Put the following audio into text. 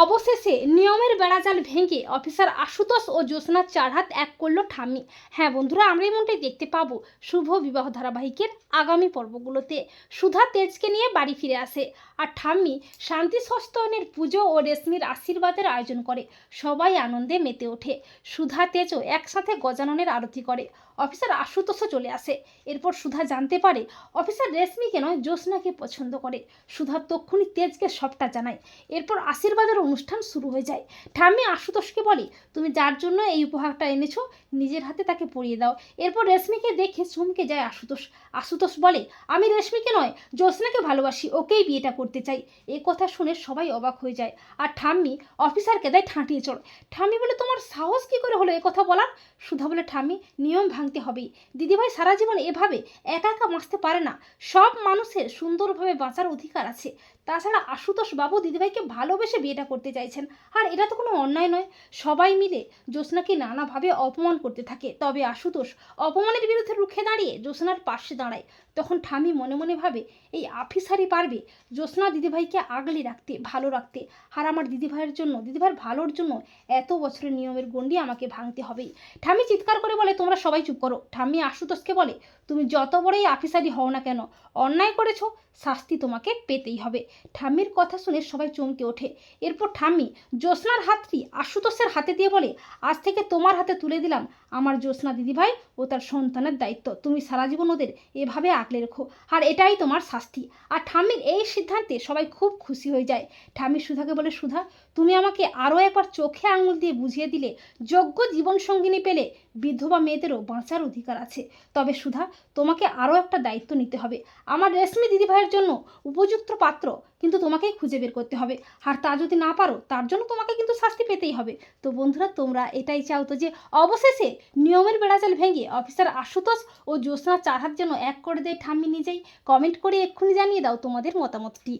অবশেষে নিয়মের বেড়াজাল ভেঙে অফিসার আশুতোষ ও জ্যোৎস্নার চার হাত এক করল ঠাম্মি। হ্যাঁ বন্ধুরা, আমরা এমনটাই দেখতে পাবো শুভ বিবাহ ধারাবাহিকের আগামী পর্বগুলোতে। সুধা তেজকে নিয়ে বাড়ি ফিরে আসে আর ঠাম্মি শান্তি সস্তয়নের পুজো ও রেশমির আশীর্বাদের আয়োজন করে। সবাই আনন্দে মেতে ওঠে। সুধা তেজও একসাথে গজাননের আরতি করে। অফিসার আশুতোষও চলে আসে। এরপর সুধা জানতে পারে অফিসার রেশমিকে নয়, জ্যোৎস্নাকে পছন্দ করে। সুধা তক্ষুনি তেজকে সবটা জানায়। এরপর আশীর্বাদের অনুষ্ঠান শুরু হয়ে যায়। ঠাম্মি আশুতোষকে বলে, তুমি যার জন্য এই উপহারটা এনেছো, নিজের হাতে তাকে পরিয়ে দাও। এরপর রেশমিকে দেখে চমকে যায় আশুতোষ। আশুতোষ বলে, আমি রেশমিকে নয় জ্যোৎস্নাকে ভালোবাসি, ওকেই বিয়েটা করতে চাই। এ কথা শুনে সবাই অবাক হয়ে যায়। আর ঠাম্মি অফিসারকে দেয় ঠাঁটিয়ে চড় ঠাম্মি বলে, তোমার সাহস কী করে হলো এ কথা বলার? সুধা বলে, ঠাম্মি, নিয়ম ভাঙতে হবেই। দিদিভাই সারা জীবন এভাবে একা একা বাঁচতে পারে না। সব মানুষের সুন্দরভাবে বাঁচার অধিকার আছে। তাছাড়া আশুতোষ বাবু দিদিভাইকে ভালোবেসে বিয়েটা করতে চাইছেন। আর এটা তো কোনো অন্যায় নয়। সবাই মিলে জ্যোৎস্নাকে নানাভাবে অপমান করতে থাকে। তবে আশুতোষ অপমানের বিরুদ্ধে রুখে দাঁড়িয়ে জ্যোৎস্নার পাশে দাঁড়ায়। তখন ঠামি মনে মনে ভাবে, এই আফিসারই পারবে জ্যোৎস্না দিদিভাইকে আগলে রাখতে, ভালো রাখতে। আর আমার দিদিভাইয়ের জন্য, দিদিভাইয়ের ভালোর জন্য এত বছরের নিয়মের গণ্ডি আমাকে ভাঙতে হবেই। ঠামি চিৎকার করে বলে, তোমরা সবাই চুপ করো। ঠামি আশুতোষকে বলে, তুমি যত বড়ই আফিসারি হও না কেন, অন্যায় করেছ, শাস্তি তোমাকে পেতেই হবে। ঠাম্মির কথা শুনে সবাই চমকে ওঠে। এরপর ঠাম্মি জ্যোৎস্নার হাতটি আশুতোষের হাতে দিয়ে বলে, আজ থেকে তোমার হাতে তুলে দিলাম। আমার জ্যোৎস্না দিদিভাই ও তার সন্তানের দায়িত্ব। তুমি সারা জীবন ওদের এভাবে আঁকলে রেখো। আর এটাই তোমার শাস্তি। আর ঠাম্মির এই সিদ্ধান্তে সবাই খুব খুশি হয়ে যায়। ঠাম্মি সুধাকে বলে, সুধা, তুমি আমাকে আরও একবার চোখে আঙুল দিয়ে বুঝিয়ে দিলে, যোগ্য জীবনসঙ্গিনী পেলে বিধবা মেয়েদেরও বাঁচার অধিকার আছে। তবে সুধা, তোমাকে আরও একটা দায়িত্ব নিতে হবে। আমার রেশমি দিদিভাইয়ের জন্য উপযুক্ত পাত্র কিন্তু তোমাকেই খুঁজে বের করতে হবে। আর তা যদি না পারো, তার জন্য তোমাকে কিন্তু শাস্তি পেতেই হবে। তো বন্ধুরা, তোমরা এটাই চাও তো যে, অবশেষে নিয়মের বেড়াজাল ভেঙে অফিসার আশুতোষ ও জ্যোৎস্না চার হাত যেন এক করে দেয় ঠাম্মি নিজেই। কমেন্ট করে এক্ষুনি জানিয়ে দাও তোমাদের মতামতটি।